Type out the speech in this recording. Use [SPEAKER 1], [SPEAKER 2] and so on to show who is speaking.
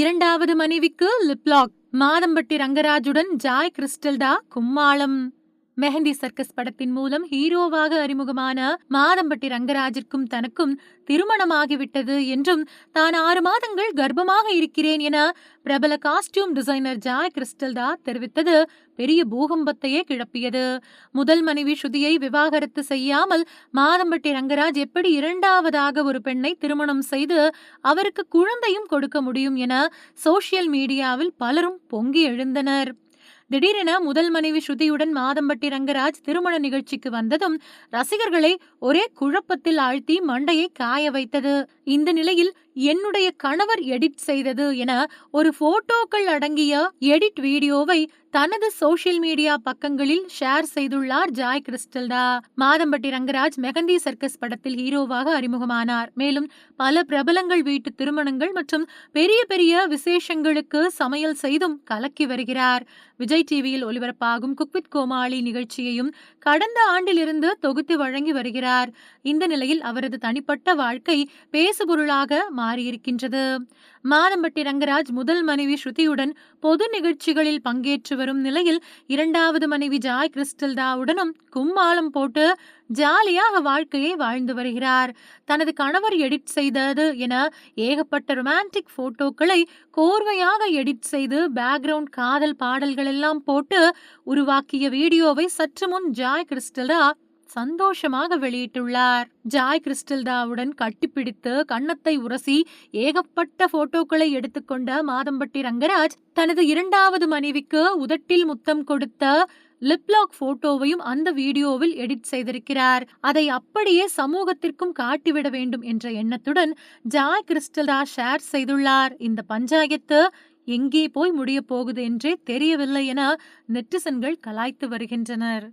[SPEAKER 1] இரண்டாவது மனைவிக்கு லிப்லாக் மாதம்பட்டி ரங்கராஜுடன் ஜாய் கிறிஸ்டல்டா கும்மாளம். மெஹந்தி சர்க்கஸ் படத்தின் மூலம் ஹீரோவாக அறிமுகமான மாதம்பட்டி ரங்கராஜிற்கும் தனக்கும் திருமணமாகிவிட்டது என்றும் தான் ஆறு மாதங்கள் கர்ப்பமாக இருக்கிறேன் என பிரபல காஸ்டியூம் டிசைனர் ஜாய் கிறிஸ்டல்தா தெரிவித்தது பெரிய பூகம்பத்தையே கிளப்பியது. முதல் மனைவி ஸ்ருதியை விவாகரத்து செய்யாமல் மாதம்பட்டி ரங்கராஜ் எப்படி இரண்டாவதாக ஒரு பெண்ணை திருமணம் செய்து அவருக்கு குழந்தையும் கொடுக்க முடியும் என சோசியல் மீடியாவில் பலரும் பொங்கி எழுந்தனர். திடீரென முதல் மனைவி ஸ்ருதியுடன் மாதம்பட்டி ரங்கராஜ் திருமண நிகழ்ச்சிக்கு வந்ததும் ரசிகர்களை ஒரே குழப்பத்தில் ஆழ்த்தி மண்டையை காய வைத்தது. இந்த நிலையில் என்னுடைய கணவர் எடிட் செய்தது என ஒரு போட்டோக்கள் அடங்கிய எடிட் வீடியோவை தனது சோசியல் மீடியா பக்கங்களில் ஷேர் செய்துள்ளார் ஜாய் கிறிஸ்டல்டா மாதம்பட்டி ரங்கராஜ் மெகந்தி சர்க்கஸ் படத்தில் ஹீரோவாக அறிமுகமானார். மேலும் பல பிரபலங்கள் வீட்டு திருமணங்கள் மற்றும் பெரிய பெரிய விசேஷங்களுக்கு சமையல் செய்தும் கலக்கி வருகிறார். விஜய் டிவியில் ஒலிபரப்பாகும் குக்வித் கோமாளி நிகழ்ச்சியையும் கடந்த ஆண்டிலிருந்து தொகுத்து வழங்கி வருகிறார். இந்த நிலையில் அவரது தனிப்பட்ட வாழ்க்கை பேசுபொருளாக மாறியிருக்கின்றது. மாதம்பட்டி ரங்கராஜ் முதல் மனைவி ஸ்ருதியுடன் பொது நிகழ்ச்சிகளில் பங்கேற்று வரும் நிலையில் இரண்டாவது மனைவி ஜாய் கிறிஸ்டல்தாவுடனும் கும்மாளம் போட்டு ஜாலியாக வாழ்க்கையை வாழ்ந்து வருகிறார். தனது கணவர் எடிட் செய்தது என ஏகப்பட்ட ரொமான்டிக் போட்டோக்களை கோர்வையாக எடிட் செய்து பேக்ரவுண்ட் காதல் பாடல்கள் எல்லாம் போட்டு உருவாக்கிய வீடியோவை சற்று முன் ஜாய் கிறிஸ்டல்டா சந்தோஷமாக வெளியிட்டுள்ளார். ஜாய் கிறிஸ்டல்தாவுடன் கட்டிப்பிடித்து கன்னத்தை உரசி ஏகப்பட்ட போட்டோக்களை எடுத்துக்கொண்ட மாதம்பட்டி ரங்கராஜ் தனது இரண்டாவது மனைவிக்கு உதட்டில் முத்தம் கொடுத்த லிப்லாக் போட்டோவையும் அந்த வீடியோவில் எடிட் செய்திருக்கிறார். அதை அப்படியே சமூகத்திற்கும் காட்டிவிட வேண்டும் என்ற எண்ணத்துடன் ஜாய் கிறிஸ்டல்தா ஷேர் செய்துள்ளார். இந்த பஞ்சாயத்து எங்கே போய் முடிய போகுது என்றே தெரியவில்லை என நெட்டிசன்கள் கலாய்த்து வருகின்றனர்.